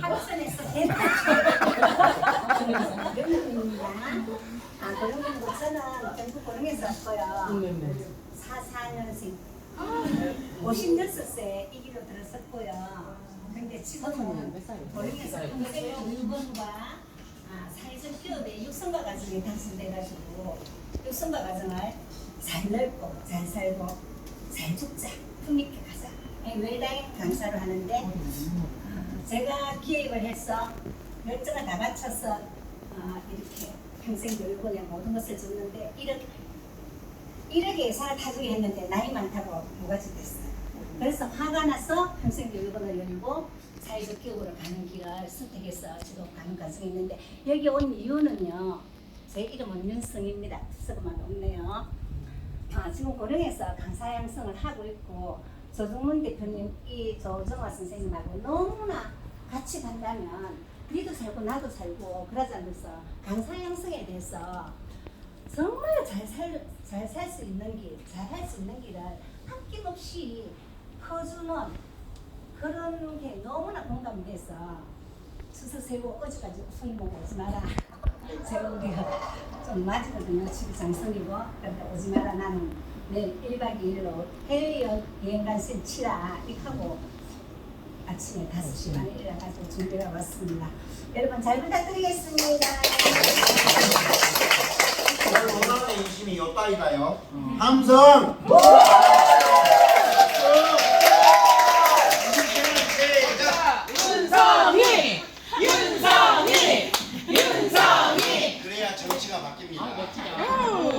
합선에서 대단입니다. 아, 그러면 저는 전국 고령에서 왔고요. 네네. 44년생 56세 이 길로 들었었고요. 근데 지금은 고령에서 평생 교육원과 아, 사회적 기업의 육성과 과정에 당선돼가지고 육성과 과정을 잘 살고 잘 죽자 품있게 가자 외당 강사를 하는데 어, 제가 기획을 해서 열정을 다 바쳐서 어, 이렇게 평생 교육원에 모든 것을 줬는데 이렇게 이렇게 예산을 타주게 했는데 나이 많다고 무가지 됐어요. 그래서 화가 나서 평생 교육원을 열고 사회적 기업으로 가는 길을 선택해서 지금 가는 과정이 있는데 여기 온 이유는요. 제 이름은 윤성입니다. 쓰고만 없네요. 아, 지금 고령에서 강사 양성을 하고 있고 조정문 대표님 이 조정화 선생님하고 너무나 같이 간다면 니도 살고 나도 살고 그러지 않면서 강사 양성에 대해서 정말 잘살잘 살 수 있는 길, 잘 할 수 있는 길을 아낌없이 퍼주는 그런 게 너무나 공감돼서 추석 세고 어제까지 술 먹고 오지 마라. 제가 우리가 좀 맞거든요. 집이 장성이고 그러니까 오지 마라. 나는 내일 1박 2일로 해외 여행 간 셈 치라 이렇게 하고 아침에 5시 반에 일어나서 준비가 왔습니다. 여러분 잘 부탁드리겠습니다. 오늘 오늘의 인심이 요따이다요. 음. 함성! 윤성희! 윤성희! 윤성희! 그래야 정치가 바뀝니다. 아, 멋지다.